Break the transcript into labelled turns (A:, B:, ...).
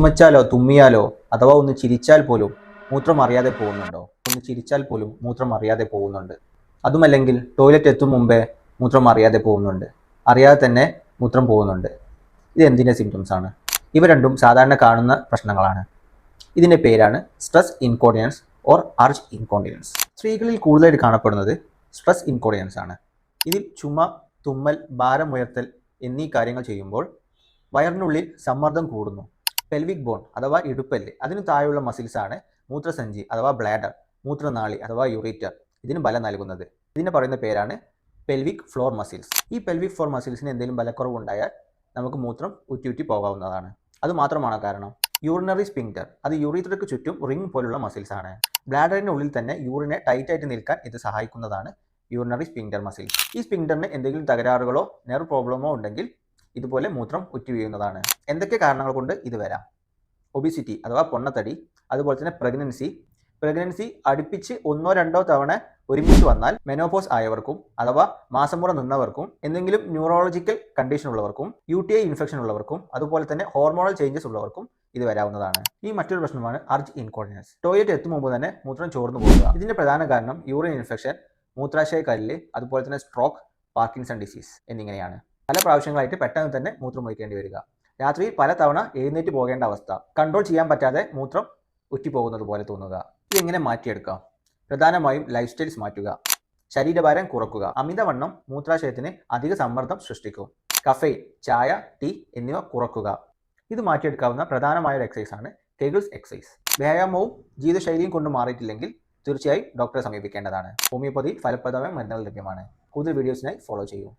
A: ചുമച്ചാലോ തുമ്മിയാലോ അഥവാ ഒന്ന് ചിരിച്ചാൽ പോലും മൂത്രം അറിയാതെ പോകുന്നുണ്ടോ? ഒന്ന് ചിരിച്ചാൽ പോലും മൂത്രം അറിയാതെ പോകുന്നുണ്ട്. അതുമല്ലെങ്കിൽ ടോയ്ലറ്റ് എത്തും മുമ്പേ മൂത്രം അറിയാതെ പോകുന്നുണ്ട്. അറിയാതെ തന്നെ മൂത്രം പോകുന്നുണ്ട്. ഇത് എന്തിന്റെ സിംറ്റംസ് ആണ്? ഇവ രണ്ടും സാധാരണ കാണുന്ന പ്രശ്നങ്ങളാണ്. ഇതിന്റെ പേരാണ് സ്ട്രെസ് ഇൻകോർഡിനൻസ് ഓർ അർജ് ഇൻകോർഡിനൻസ് സ്ത്രീകളിൽ കൂടുതലായിട്ട് കാണപ്പെടുന്നത് സ്ട്രെസ് ഇൻകോർഡിനൻസ് ആണ്. ഇതിൽ ചുമ തുമ്മൽ ഭാരമുയർത്തൽ എന്നീ കാര്യങ്ങൾ ചെയ്യുമ്പോൾ വയറിനുള്ളിൽ സമ്മർദ്ദം കൂടുന്നു. പെൽവിക് ബോൺ അഥവാ ഇടുപ്പല്ല്. അതിനു താഴെയുള്ള മസിൽസ് ആണ് മൂത്രസഞ്ചി അഥവാ ബ്ലാഡർ മൂത്രനാളി അഥവാ യുറീറ്റർ ഇതിന് ബലം നൽകുന്നത്. ഇതിന് പറയുന്ന പേരാണ് പെൽവിക് ഫ്ലോർ മസിൽസ് ഈ പെൽവിക് ഫ്ലോർ മസിൽസിന് എന്തെങ്കിലും ബലക്കുറവുണ്ടായാൽ നമുക്ക് മൂത്രം ഉറ്റി പോകാവുന്നതാണ്. അത് മാത്രമാണ് കാരണം. യൂറിനറി സ്പിങ്റ്റർ അത് യൂറീത്രയ്ക്ക് ചുറ്റും റിംഗ് പോലുള്ള മസിൽസ് ആണ്. ബ്ലാഡറിന്റെ ഉള്ളിൽ തന്നെ യൂറിനെ ടൈറ്റ് ആയിട്ട് നിൽക്കാൻ ഇത് സഹായിക്കുന്നതാണ് യൂറിനറി സ്പിങ്ടർ മസിൽ ഈ സ്പിങ്ടറിന് എന്തെങ്കിലും തകരാറുകളോ നെർവ് പ്രോബ്ലമോ ഉണ്ടെങ്കിൽ ഇതുപോലെ മൂത്രം ഉറ്റി വീഴുന്നതാണ് എന്തൊക്കെ കാരണങ്ങൾ കൊണ്ട് ഇത് വരാം? ഒബിസിറ്റി അഥവാ പൊണ്ണത്തടി അതുപോലെ തന്നെ പ്രഗ്നൻസി പ്രഗ്നൻസി അടുപ്പിച്ച് ഒന്നോ രണ്ടോ തവണ ഒരുമിച്ച് വന്നാൽ മെനോപോസ് ആയവർക്കും അഥവാ മാസമുറ നിന്നവർക്കും എന്തെങ്കിലും ന്യൂറോളജിക്കൽ കണ്ടീഷൻ ഉള്ളവർക്കും യു ടി ഐ ഇൻഫെക്ഷൻ ഉള്ളവർക്കും അതുപോലെ തന്നെ ഹോർമോണൽ ചേഞ്ചസ് ഉള്ളവർക്കും ഇത് വരാവുന്നതാണ്. ഈ മറ്റൊരു പ്രശ്നമാണ് അർജ് ഇൻകോർഡിനൻസ് ടോയ്ലറ്റ് എത്തും മുമ്പ് തന്നെ മൂത്രം ചോർന്നു പോകുക ഇതിന്റെ പ്രധാന കാരണം യൂറിൻ ഇൻഫെക്ഷൻ മൂത്രാശയ കല്ല് അതുപോലെ തന്നെ സ്ട്രോക്ക് പാർക്കിൻസൺ ഡിസീസ് എന്നിങ്ങനെയാണ്. പല പ്രാവശ്യങ്ങളായിട്ട് പെട്ടെന്ന് തന്നെ മൂത്രം ഒഴിക്കേണ്ടി വരിക. രാത്രി പല തവണ എഴുന്നേറ്റ് പോകേണ്ട അവസ്ഥ. കൺട്രോൾ ചെയ്യാൻ പറ്റാതെ മൂത്രം ഉറ്റിപ്പോകുന്നത് പോലെ തോന്നുക. ഇത് എങ്ങനെ മാറ്റിയെടുക്കാം? പ്രധാനമായും ലൈഫ് സ്റ്റൈൽസ് മാറ്റുക. ശരീരഭാരം കുറക്കുക. അമിതവണ്ണം മൂത്രാശയത്തിന് അധിക സമ്മർദ്ദം സൃഷ്ടിക്കും. കഫൈൻ ചായ ടീ എന്നിവ കുറക്കുക. ഇത് മാറ്റിയെടുക്കാവുന്ന പ്രധാനമായ ഒരു എക്സസൈസ് ആണ് കെഗിൾസ് എക്സസൈസ് വ്യായാമവും ജീവിതശൈലിയും കൊണ്ട് മാറിയിട്ടില്ലെങ്കിൽ തീർച്ചയായും ഡോക്ടറെ സമീപിക്കേണ്ടതാണ്. ഹോമിയോപ്പതി ഫലപ്രദമായ മരുന്നുകൾ ലഭ്യമാണ്. കൂടുതൽ വീഡിയോസിനായി ഫോളോ ചെയ്യൂ.